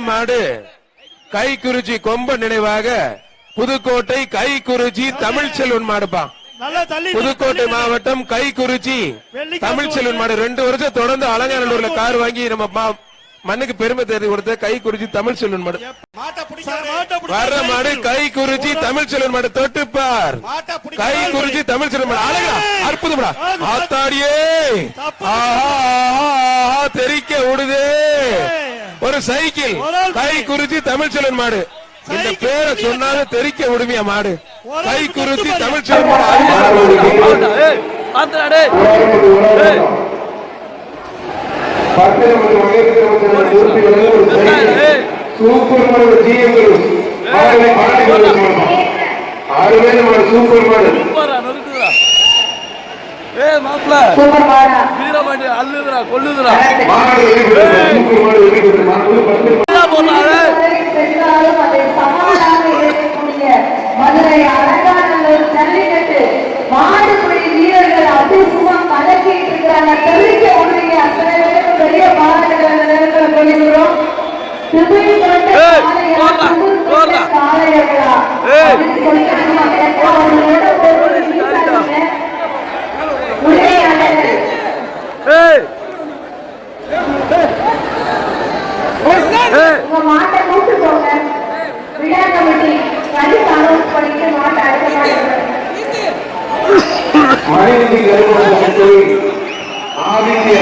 மாடு கை குறிச்சி கொம்ப நினைவாக புதுக்கோட்டை கை குறிச்சி தமிழ் செல்வன் மாடுப்பா. புதுக்கோட்டை. மாவட்டம் கை குறிச்சி தமிழ் செல்வன் மாடு. ரெண்டு வருஷம் தொடர்ந்து அலங்காநல்லூர்ல கார் வாங்கி நம்ம மண்ணுக்கு பெருமை தேடி கொடுத்த கை குறிச்சி தமிழ் செல்வன் மாடு. வர்ற மாடு கை குறிச்சி தமிழ் செல்வன் மாடு. தொட்டுப்பார். மாட்டை கை பிடிக்காத குறிச்சி தமிழ் செல்வன் மாடு. அழகா அற்புதம்டா. ஆத்தாடியே! தெறிக்க விடுதே. ஒரு சைக்கிள். கை குறிச்சி தமிழ் செல்வன் மாடு. இந்த பேரை. சொன்னாலும் தெறிக்க விடுமியா மாடு. ஒரு கை குறிச்சி தொட்டு தமிழ் செல்வன் மாடு. சூப்பர் மாடு சொல்லலாம் அருமையான மாடு சூப்பர் மாடு. ஏ மாப்பிள. பெற்றாலும் அதை சவாலாக ஏற்கக்கூடிய மதுரை அலங்காநல்லூர் ஜல்லிக்கட்டு மாடுபிடி வீரர்கள் அதிசயமா கலக்கிட்டு இருக்கிறாங்க. தெரிவிக்க அத்தனை பேரும் பெரிய பாராட்டுகள் சொல்லிக்கிறோம் திடீர் உங்க மாட்டை கூட்டு போங்க. விழா கமிட்டி கடிதம் அனௌன்ஸ் பண்ணிட்டு மாட்டை அடுத்த மாட்டை மனைவி கருமண ஆதித்ய